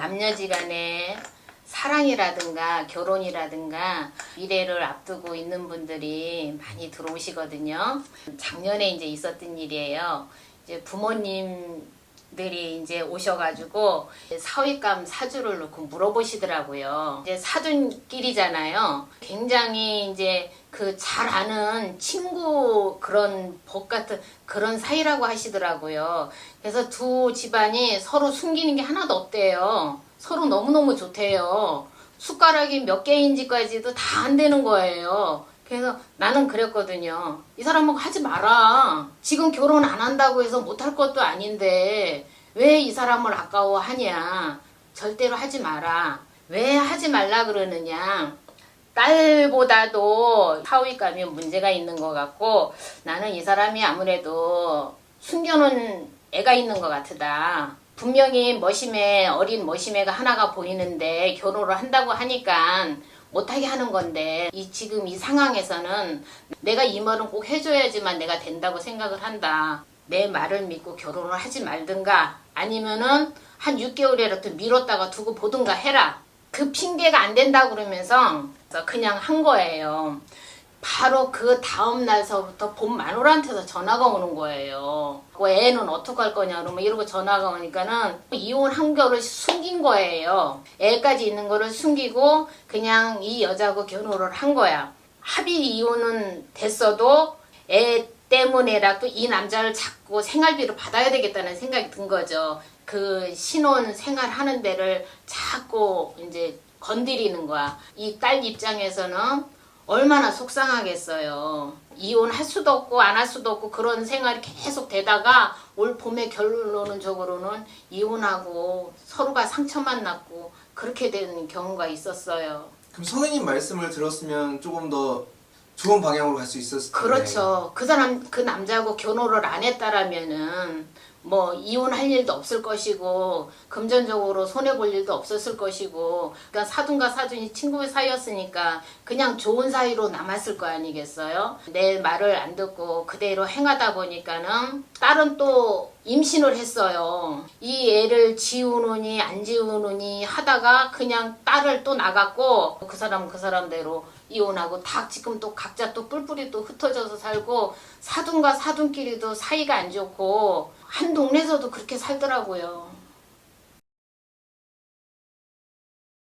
남녀지간에 사랑이라든가 결혼이라든가 미래를 앞두고 있는 분들이 많이 들어오시거든요. 작년에 이제 있었던 일이에요. 이제 부모님들이 이제 오셔가지고 사위감 사주를 놓고 물어보시더라고요. 이제 사돈끼리잖아요. 굉장히 이제 그 잘 아는 친구 그런 법 같은 그런 사이라고 하시더라고요. 그래서 두 집안이 서로 숨기는 게 하나도 없대요. 서로 너무너무 좋대요. 숟가락이 몇 개인지까지도 다 안 되는 거예요. 그래서 나는 그랬거든요. 이 사람하고 하지 마라. 지금 결혼 안 한다고 해서 못 할 것도 아닌데 왜 이 사람을 아까워하냐. 절대로 하지 마라. 왜 하지 말라 그러느냐. 딸보다도 사위감이 문제가 있는 것 같고 나는 이 사람이 아무래도 숨겨놓은 애가 있는 것 같다. 분명히 머심에 어린 머심애가 하나가 보이는데 결혼을 한다고 하니까 못하게 하는 건데 이 지금 이 상황에서는 내가 이 말은 꼭 해줘야지만 내가 된다고 생각을 한다. 내 말을 믿고 결혼을 하지 말든가 아니면은 한 6개월이라도 미뤘다가 두고 보든가 해라. 그 핑계가 안 된다 그러면서 그냥 한 거예요. 바로 그 다음 날서부터 본 마누라한테서 전화가 오는 거예요. 그 애는 어떡할 거냐 그러면 이러고 전화가 오니까는 이혼 한결을 숨긴 거예요. 애까지 있는 거를 숨기고 그냥 이 여자하고 결혼을 한 거야. 합의 이혼은 됐어도 애 때문에라도 이 남자를 자꾸 생활비를 받아야 되겠다는 생각이 든 거죠. 그 신혼 생활하는 데를 자꾸 이제 건드리는 거야. 이 딸 입장에서는 얼마나 속상하겠어요. 이혼할 수도 없고 안 할 수도 없고 그런 생활이 계속 되다가 올 봄에 결론적으로는 이혼하고 서로가 상처만 났고 그렇게 되는 경우가 있었어요. 그럼 선생님 말씀을 들었으면 조금 더 좋은 방향으로 갈 수 있었을 텐데. 그렇죠. 그 사람 그 남자하고 결혼을 안 했다라면은 뭐 이혼할 일도 없을 것이고 금전적으로 손해 볼 일도 없었을 것이고 그러니까 사돈과 사돈이 친구 사이였으니까 그냥 좋은 사이로 남았을 거 아니겠어요? 내 말을 안 듣고 그대로 행하다 보니까는 딸은 또 임신을 했어요. 이 애를 지우느니 안 지우느니 하다가 그냥 딸을 또 나갔고 그 사람 그 사람대로 이혼하고 다 지금 또 각자 또 뿔뿔이 또 흩어져서 살고 사돈과 사돈끼리도 사이가 안 좋고 한 동네에서도 그렇게 살더라고요.